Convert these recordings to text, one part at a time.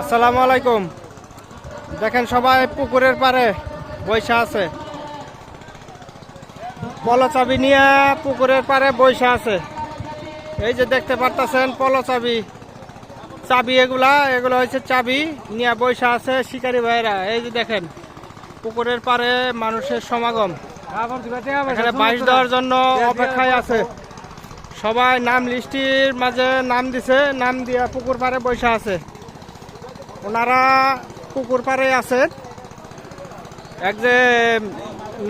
আসসালামু আলাইকুম। দেখেন সবাই পুকুরের পারে বৈশা আছে। পলো চাবি নিয়ে পুকুরের পারে বৈশা আছে। এই যে দেখতে পারতেছেন পলো চাবি এগুলা, এগুলো হচ্ছে চাবি নিয়ে বৈশা আছে শিকারি ভাইরা। এই যে দেখেন, পুকুরের পারে মানুষের সমাগম। এখানে বাইশ দেওয়ার জন্য অপেক্ষায় আছে। সবাই নাম লিস্টির মাঝে নাম দিছে, নাম দিয়া পুকুর পাড়ে বসে আছে। ওনারা পুকুর পাড়ে আছেন এক যে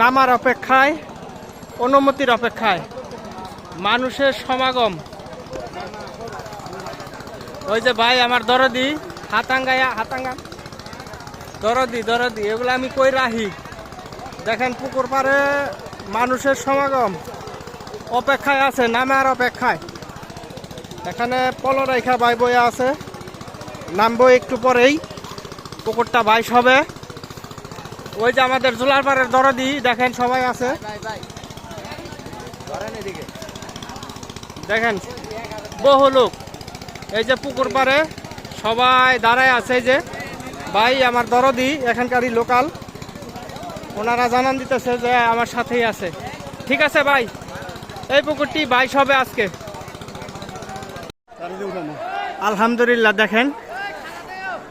নামার অপেক্ষায়, অনুমতির অপেক্ষায় মানুষের সমাগম। ওই যে ভাই আমার দরদি, হাতাঙ্গায়া, হাতাঙ্গা। দরদি দরদি, এগুলো আমি কই রাহি দেখেন পুকুর পাড়ে মানুষের সমাগম। অপেক্ষায় আছে, নামার অপেক্ষায়। এখানে পলো রেখা বাই বয়ে আছে। নামবো একটু পরেই। পুকুরটা বাইশ হবে। ওই যে আমাদের জোলার পাড়ের দরদি দেখেন সবাই আছে। দেখেন বহু লোক। এই যে পুকুর পাড়ে সবাই দাঁড়ায় আছে যে ভাই আমার দরদি এখানকারই লোকাল। ওনারা জানান দিতেছে যে আমার সাথেই আছে। ঠিক আছে ভাই এই পুকুরটি বাইশ হবে আজকে। আলহামদুলিল্লাহ দেখেন।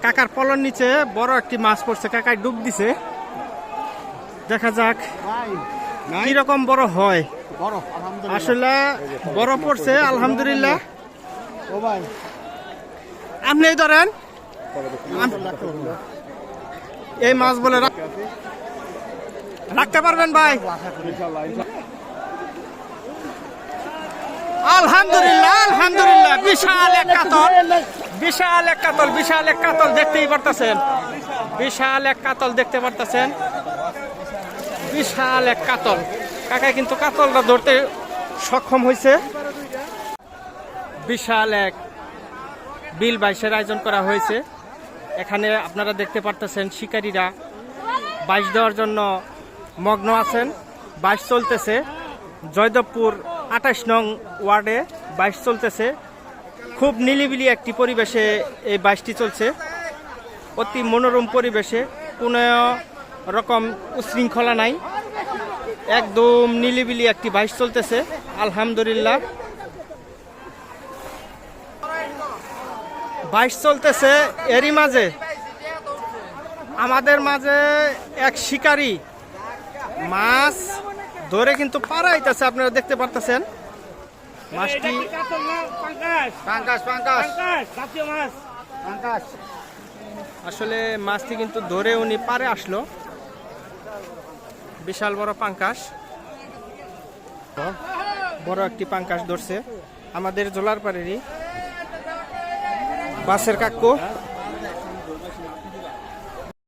কাকার পলর নিচে বড় একটি মাছ পড়ছে কাকায় ডুব দিছে। দেখা যাক কীরকম বড় হয়। আসলে বড় পড়ছে আলহামদুলিল্লাহ। আপনি ধরেন এই মাছ বলে রাখ- রাখতে পারবেন ভাই? আলহামদুলিল্লাহ আলহামদুলিল্লাহ। বিশাল এক কাতল, বিশাল এক কাতল, বিশাল এক কাতল দেখতেই পারতেছেন। বিশাল এক কাতল দেখতে পারতেছেন। বিশাল এক কাতল। কাকায় কিন্তু কাতলটা ধরতে সক্ষম হয়েছে বিশাল এক বিল বাইশের আয়োজন করা হয়েছে। এখানে আপনারা দেখতে পারতেছেন শিকারীরা বাইশ দেওয়ার জন্য মগ্ন আছেন। বাইশ চলতেছে। জয়দেবপুর আঠাশ নং ওয়ার্ডে বাইশ চলতেছে। খুব নিলিবিলি একটি পরিবেশে এই বাইশটি চলছে। অতি মনোরম পরিবেশে, কোনো রকম উশৃঙ্খলা নাই। একদম নিলিবিলি একটি বাইশ চলতেছে, আলহামদুলিল্লাহ। বাইশ চলতেছে এরই মাঝে। আমাদের মাঝে এক শিকারী, মাছ ধরে কিন্তু পাড়াইতেছে আপনারা দেখতে পারতেছেন। মাছটি আসলে মাছটি কিন্তু ধরে উনি পারে আসলো। বিশাল বড় পাঙ্কাশ। বড় একটি পাঙ্কাশ ধরছে। আমাদের জোলার পাড়েরই। বাসের কাকু।